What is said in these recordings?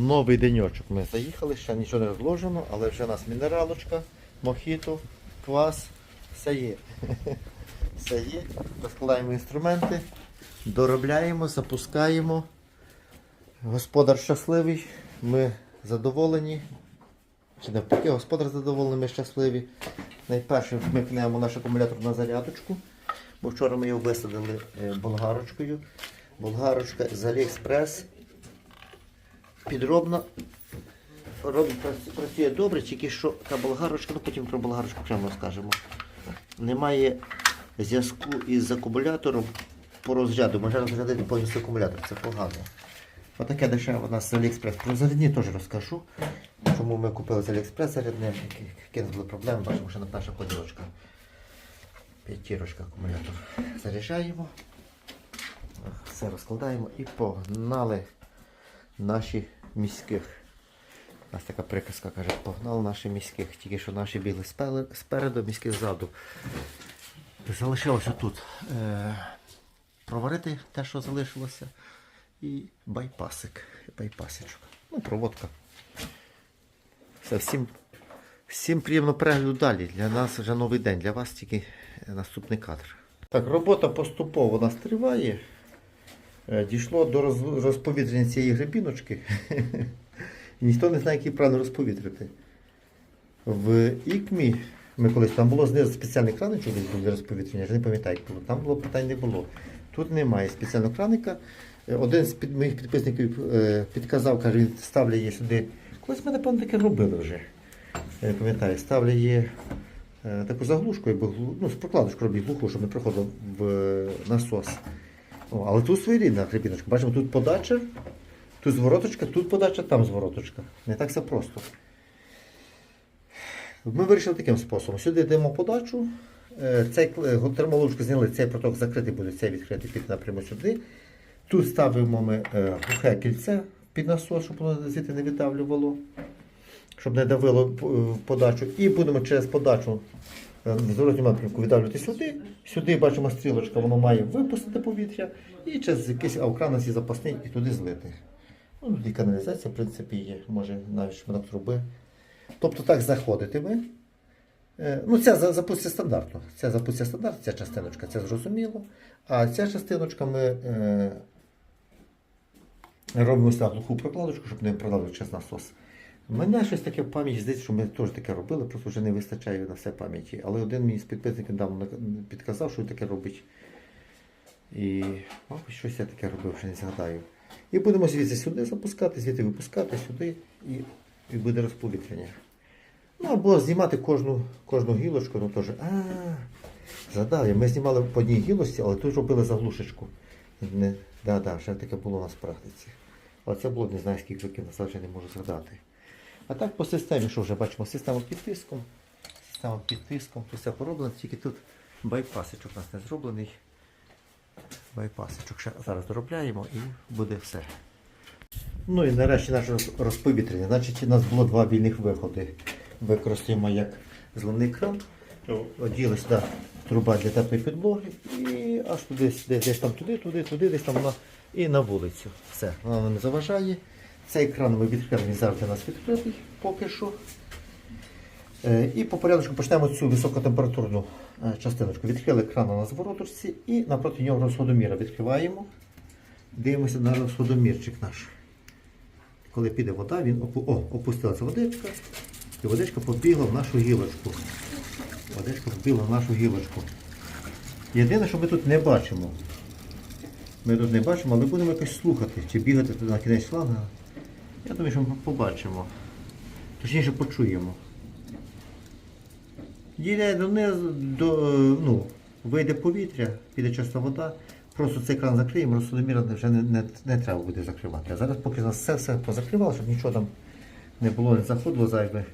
Новий денечок. Ми заїхали, ще нічого не розложено, але вже у нас мінералочка, мохіто, квас, все є. Все є. Розкладаємо інструменти, доробляємо, запускаємо. Господар щасливий, ми задоволені. Чи навпаки, господар задоволений, ми щасливі. Найперше вмикнемо наш акумулятор на зарядочку, бо вчора ми його висадили е, болгарочкою. Болгарочка з Aliexpress. Підробно робить, працює добре, тільки що та болгарочка, ну потім про болгарочку окремо розкажемо. Немає зв'язку із акумулятором по розряду. Може розрядити повністю акумулятор, це погано. Отаке дешеве у нас з Aliexpress. Про зарядні теж розкажу. Чому ми купили з Aliexpress зарядне, які- були проблеми, бачимо, що на перша поділочка. П'ятірочка акумулятор. Заряджаємо. Все розкладаємо і погнали наші міських. У нас така приказка каже, погнали наші міських. Тільки що наші бігли спереду, міські ззаду. Залишилося тут е, проварити те, що залишилося. І байпасик. Байпасичок. Ну, проводка. Все, всім, всім приємно перегляду далі. Для нас вже новий день, для вас тільки наступний кадр. Так, робота поступово у нас триває. Е, Дійшло до розповітрення цієї грибіночки. І ніхто не знає, як її правильно розповітрити. В ікмі ми колись там було знизу спеціальний краничок для розповітрення, я не пам'ятаю, як було. Там було питань не було. Тут немає спеціального краника. Е, Один з під, моїх підписників е, підказав, каже, він ставлять її сюди. Колись ми, напевно, таке робили вже. Я пам'ятаю, ставлять її таку заглушку, якби, ну, з прокладочку роблять глуху, щоб не проходив в насос. Але тут своєрідна грибіночка. Бачимо, тут подача, тут звороточка, тут подача, там звороточка. Не так все просто. Ми вирішили таким способом. Сюди даємо подачу. е, Цей кл- термолучку зняли, цей проток закритий буде, цей відкритий під напряму сюди. Тут ставимо ми е, глухе кільце під насос, щоб воно звідти не віддавлювало, щоб не давило подачу. І будемо через подачу е, в зворотньому напрямку віддавлювати сюди. Сюди бачимо стрілочка, воно має випустити повітря і через якийсь аукран є запасний і туди злити. Ну, і каналізація, в принципі, є, може навіть шматок труби. Тобто так заходитиме. Е, Ну, ця за- запустя стандартно. Ця запустя стандарт, ця частиночка, це зрозуміло. А ця частиночка ми е, робимо ось глуху прокладочку, щоб не продавити через насос. У мене щось таке в пам'яті здається, що ми теж таке робили, просто вже не вистачає на все пам'яті. Але один мій з підписників давно підказав, що він таке робить. І, мабуть, щось я таке робив, вже не згадаю. І будемо звідси сюди запускати, звідти випускати сюди і, і буде розповітрення. Ну або знімати кожну, кожну гілочку, ну теж. А, згадав я. Ми знімали по одній гілочці, але тут робили заглушечку. Не, да, да, ще таке було у нас в практиці. Але це було не знаю скільки років назад, вже не можу згадати. А так по системі, що вже бачимо, система під тиском. Система під тиском, тут все пороблено, тільки тут байпасичок у нас не зроблений. Байпасичок ще зараз доробляємо і буде все. Ну і нарешті наше роз- розповітрення. Значить, у нас було два вільних виходи. Використаємо як зливний кран. Оділи сюди труба для теплої підлоги і аж туди, десь, десь там туди, туди, туди, десь там на, і на вулицю. Все, вона не заважає. Цей кран ми відкрили, завжди у нас відкритий поки що. Е, І по порядку почнемо цю високотемпературну е, частиночку. Відкрили кран на звороточці і напроти нього розходоміра відкриваємо. Дивимося на розходомірчик наш. Коли піде вода, він опу... О, опустилася водичка, і водичка побігла в нашу гілочку. Водичка побігла в нашу гілочку. Єдине, що ми тут не бачимо. Ми тут не бачимо, але будемо якось слухати, чи бігати туди на кінець шланга. Я думаю, що ми побачимо. Точніше почуємо. Дійде донизу, до, ну, вийде повітря, піде чиста вода. Просто цей кран закриємо, розсудоміра вже не, не, не треба буде закривати. А зараз поки нас все все позакривало, щоб нічого там не було, не заходило зайве,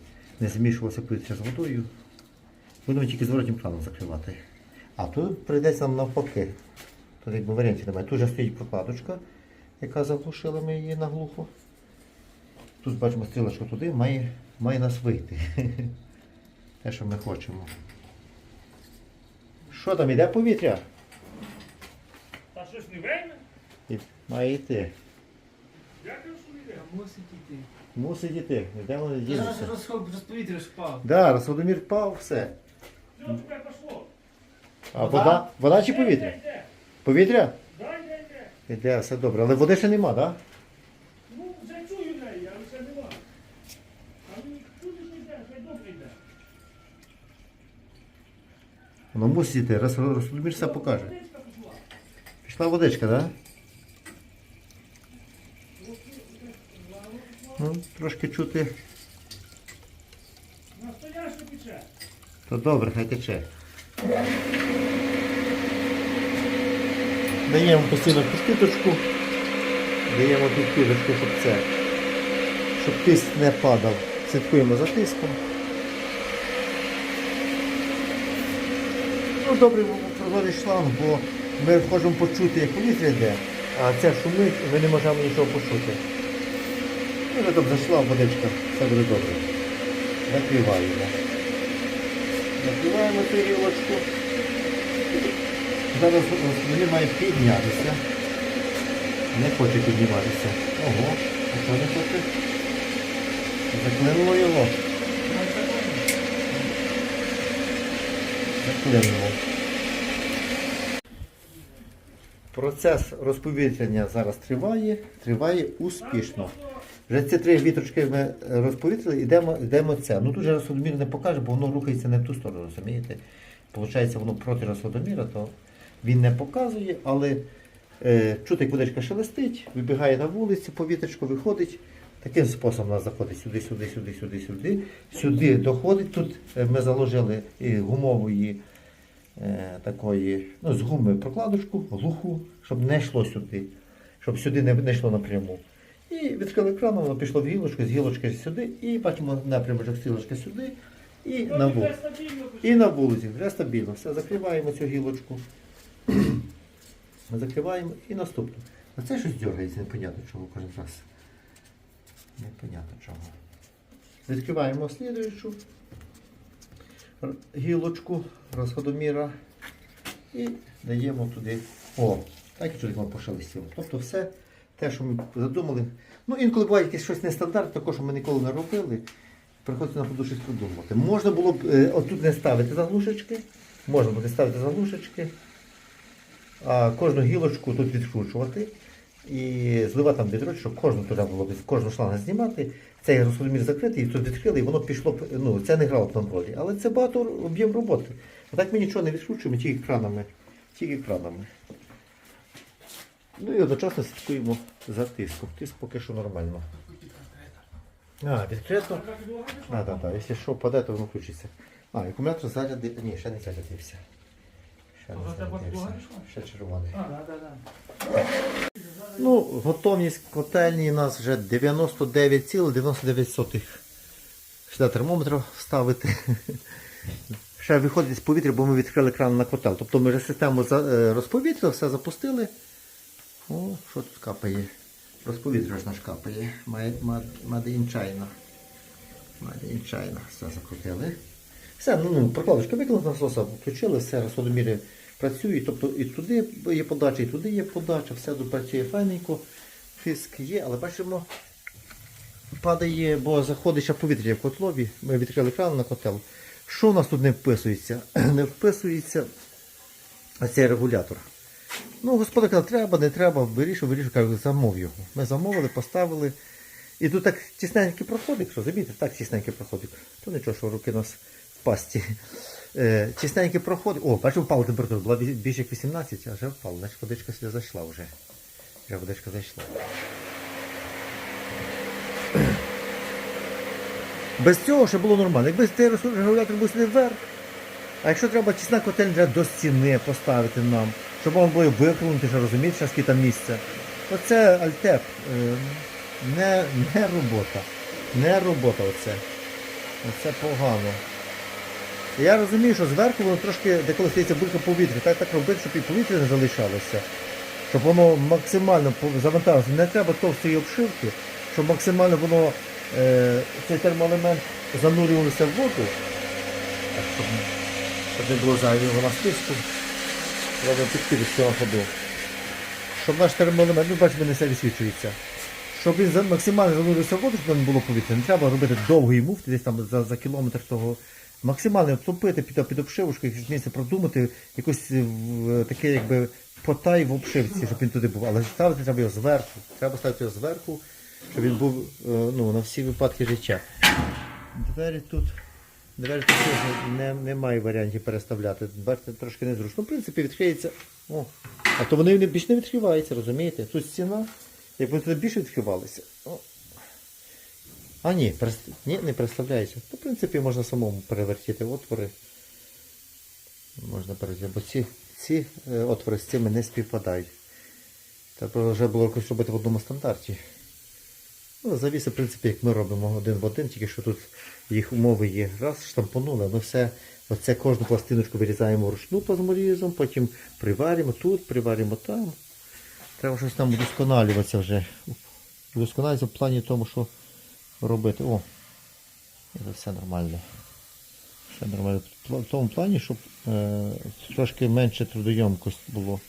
не змішувалося повітря з водою. Будемо тільки зворотнім краном закривати. А тут прийдеться нам навпаки. Тут якби варіантів немає. Тут вже стоїть прокладочка, яка заглушила ми її наглухо. Тут бачимо стрілочку туди, має, має нас вийти. Те, що ми хочемо. Що там, іде повітря? Та щось не вийде? І- Має йти. Дякую, що йде. Мусить іти. Мусить іти. Де вони Зараз дінуться? розход розповітря впав. Да, Розходомір впав, все. Все, тепер пошло. А вода? Вода чи повітря? Повітря? Дай, йде, йде. Іде, все добре. Але води ще нема, так? Да? Ну, вже чую неї, але ще нема. А він чує, що йде, хай добре йде. Воно мусить раз Розходомір покаже. Пішла. Водичка, так? Да? Ну, трошки чути, то добре, хай тече. Даємо постійно підпіточку. Даємо підпіточку, щоб це. Щоб тиск не падав. Слідкуємо за тиском. Ну, добре проводить шланг, бо ми хочемо почути, як повітря йде, а це шумить, ми не можемо нічого почути. Ну, вже там зайшла водичка, все буде добре. Закриваємо. Накриваємо цю. Зараз вони має піднятися. Не хоче підніматися. Ого, а що не хоче? Заклинуло його. Заклинуло. Процес розповітряння зараз триває, триває успішно. Вже ці три вітрочки ми розповітрили, йдемо, йдемо це. Ну тут же розсудомір не покаже, бо воно рухається не в ту сторону, розумієте? Получається, воно проти розсудоміра, то він не показує, але е, чути, як водичка шелестить, вибігає на вулицю, повітрячко виходить. Таким способом у нас заходить сюди, сюди, сюди, сюди, сюди. Сюди доходить. Тут е, ми заложили і гумової е, такої, ну, з гуми прокладочку, глуху, щоб не йшло сюди, щоб сюди не, не йшло напряму. І відкрили кран, воно пішло в гілочку, з гілочки сюди, і бачимо напрямок з гілочки сюди і на вже стабільно пішло. І на вулиці, вже стабільно. Все, закриваємо цю гілочку. Закриваємо і наступну. А це щось дергається, непонятно чого кожен раз. Непонятно чого. Відкриваємо слідуючу гілочку розходоміра і даємо туди. О, так і чоловік пошелестіло. Тобто все те, що ми задумали. Ну, інколи буває якесь щось нестандартне, також що ми ніколи не робили. Приходиться на ходу щось придумувати. Можна було б е, отут не ставити заглушечки, можна було не ставити заглушечки, а кожну гілочку тут відкручувати і зливати там відро, щоб кожну туди було кожну шлангу знімати. Цей розсудомір закритий, і тут відкрили, і воно пішло, ну, це не грало на ролі. Але це багато об'єм роботи. А так ми нічого не відкручуємо, тільки кранами. Тільки кранами. Ну і одночасно слідкуємо за тиском. Тиск поки що нормально. А, відкрито. Так, так, так. Якщо що впаде, то воно включиться. А, акумулятор заряди. Ні, ще не зарядився. Ще не зарядився. Ще червоний. А, да, да, да. Ну, готовність котельні у нас вже 99,99. Сюди термометр вставити. Ще виходить з повітря, бо ми відкрили кран на котел. Тобто ми вже систему е, розповітрили, все запустили. О, що тут капає? Розповітря ж наш капає. In China. Made in China. Все закрутили. Все, ну, ну прокладочка викинула насоса, включили, все, розходоміри працюють. Тобто і туди є подача, і туди є подача, все тут працює файненько. Фіск є, але бачимо, падає, бо заходить ще повітря в котлові. Ми відкрили кран на котел. Що у нас тут не вписується? Не вписується цей регулятор. Ну, господар казав, треба, не треба, вирішив, вирішив, кажу, замов його. Ми замовили, поставили. І тут так тісненький проходик, що замітите, так тісненький проходик. То нічого, що руки у нас в пасті. Е, тісненький проходик. О, бачу, впала температура, була більше як 18, а вже впала. Значить водичка сюди зайшла вже. Вже водичка зайшла. Без цього ще було нормально. Якби цей регулятор був сюди вверх, а якщо треба тісна котельня треба до стіни поставити нам, щоб воно було викрунути, що розумієте, що скільки там місця. Оце альтеп. е, Не, не робота. Не робота оце. Оце погано. Я розумію, що зверху воно трошки деколи стається булька повітря. Так так робити, щоб і повітря не залишалося. Щоб воно максимально завантажилося. Не треба товстої обшивки, щоб максимально воно е, цей термоелемент занурювався в воду. Так, щоб, щоб не було зайвого стиску. Треба підкидати з цього ходу. Щоб наш термоелемент, ну бачите, не все висвічується. Щоб він максимально занурився в воду, щоб не було повітря, не треба робити довгий муфти, десь там за, за кілометр того. Максимально обтопити під, під обшивочку, якесь місце продумати, якось е, таке якби потай в обшивці, щоб він туди був. Але ставити треба його зверху. Треба ставити його зверху, щоб він був е, ну, на всі випадки життя. Двері тут. Двері тут не, немає варіантів переставляти. Бачите, трошки незручно. Ну, в принципі, відкриється. О. А то вони більш не відкриваються, розумієте? Тут стіна, як вони туди більше відкривалися. О. А ні, перест- ні, не переставляється. То, в принципі, можна самому перевертіти отвори. Можна перевертіти, бо ці, ці е, отвори з цими не співпадають. Треба вже було якось робити в одному стандарті. Ну, завіси, в принципі, як ми робимо один в один, тільки що тут їх умови є. Раз штампонули, ми все, оце кожну пластиночку вирізаємо вручну плазморізом, потім приваримо тут, приваримо там. Треба щось там удосконалюватися вже. Удосконалюватися в плані тому, що робити. О, це все нормально. Все нормально. В тому плані, щоб е, трошки менше трудойомкость було.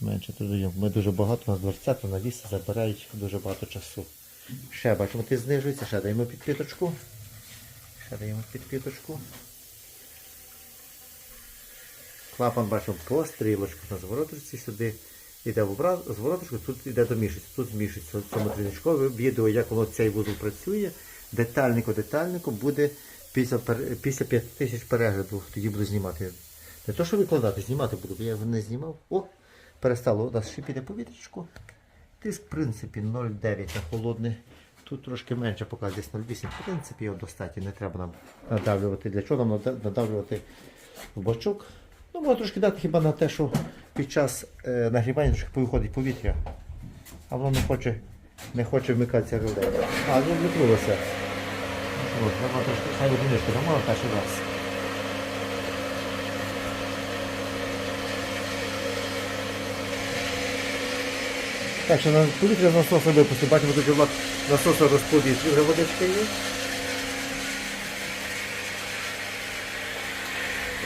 Менше трудойом. Ми дуже багато, у нас дверцята навіси забирають дуже багато часу. Ще бачимо, ти знижується, ще даємо підпіточку. Ще даємо підпіточку. Клапан бачимо по стрілочку на звороточці сюди. Йде в образ, звороточку, тут йде до мішиці, тут змішується цьому тріничкові. Відео, як воно цей вузол працює. Детальнико буде після, після 5 тисяч переглядів, тоді буду знімати. Не то, що викладати, знімати буду, бо я його не знімав. О, перестало у нас шипіти повітрячку. Тиск, в принципі, 0,9 на холодне. Тут трошки менше показує десь 0,8. В принципі, його достатньо, не треба нам надавлювати. Для чого нам надавлювати в бачок? Ну, можна трошки дати хіба на те, що під час е, нагрівання виходить повітря, а воно не хоче, не хоче вмикатися реле. А, ну вмикнулося. Ну, треба трошки, хай одиничку дамо перший раз. Так, що на повітря з насоса випустив. Бачимо, тут влад насоса розповітря, вже водичка є.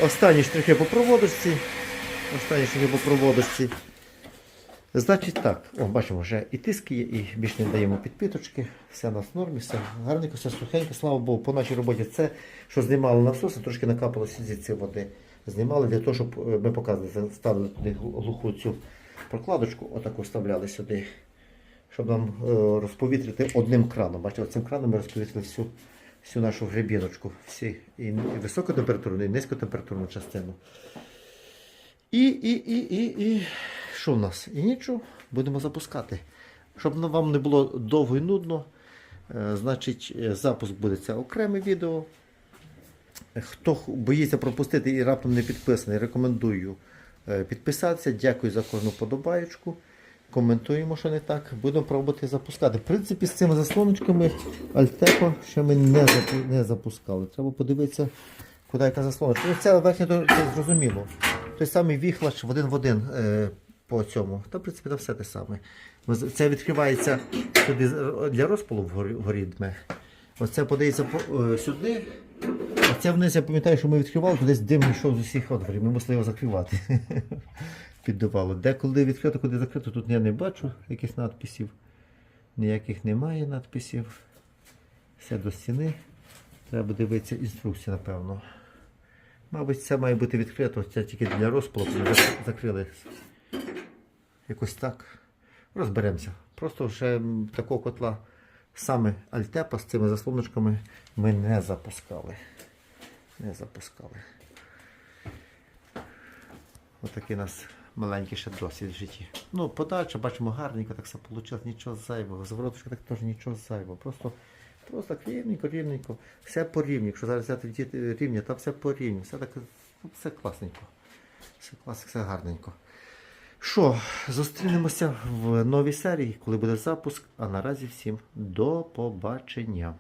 Останні штрихи по проводочці. Останні штрихи по проводочці. Значить так, о, бачимо, вже і тиск є, і більше не даємо підпиточки. Все в нормі, все гарненько, все сухенько. Слава Богу, по нашій роботі це, що знімали насоси, трошки накапалося звідси води. Знімали для того, щоб е, ми показували, ставили туди глуху цю прокладочку, отаку вставляли сюди, щоб нам е, розповітрити одним краном. Бачите, цим краном ми розповітрили всю, всю нашу гребіночку, всі і високотемпературну, і низькотемпературну частину. І, і, і, і, і що в нас? І нічого, будемо запускати. Щоб вам не було довго і нудно, е, значить, е, запуск буде це окреме відео. Хто боїться пропустити і раптом не підписаний, рекомендую е, підписатися. Дякую за кожну подобаєчку. Коментуємо, що не так. Будемо пробувати запускати. В принципі, з цими заслоночками Альтеко ще ми не, не запускали. Треба подивитися, куди яка заслоночка. Ну, Це верхня то зрозуміло. Той самий віхлач в один в один е, по цьому. Та, в принципі, це все те саме. Це відкривається сюди для розпалу вгорі, дме. Оце подається по- е, сюди. А це вниз, я пам'ятаю, що ми відкривали, то десь дим йшов з усіх отворів. Ми мусили його закривати. Піддувало. Деколи відкрито, куди закрито, тут я не бачу якихось надписів. Ніяких немає надписів. Все до стіни. Треба дивитися інструкцію, напевно. Мабуть, це має бути відкрито, це тільки для розпалу, закрили. Якось так. Розберемося. Просто вже такого котла саме Альтепа з цими заслоночками ми не запускали. Не запускали. Отакий у нас маленький ще досвід в житті. Ну, подача, бачимо, гарненько так все вийшло, нічого зайвого. Завороточка так теж нічого зайвого. Просто, просто так рівненько, рівненько. Все по рівні. Якщо зараз взяти рівня, там все по рівні. Все так, ну, все класненько. Все класно, все гарненько. Що, зустрінемося в новій серії, коли буде запуск. А наразі всім до побачення.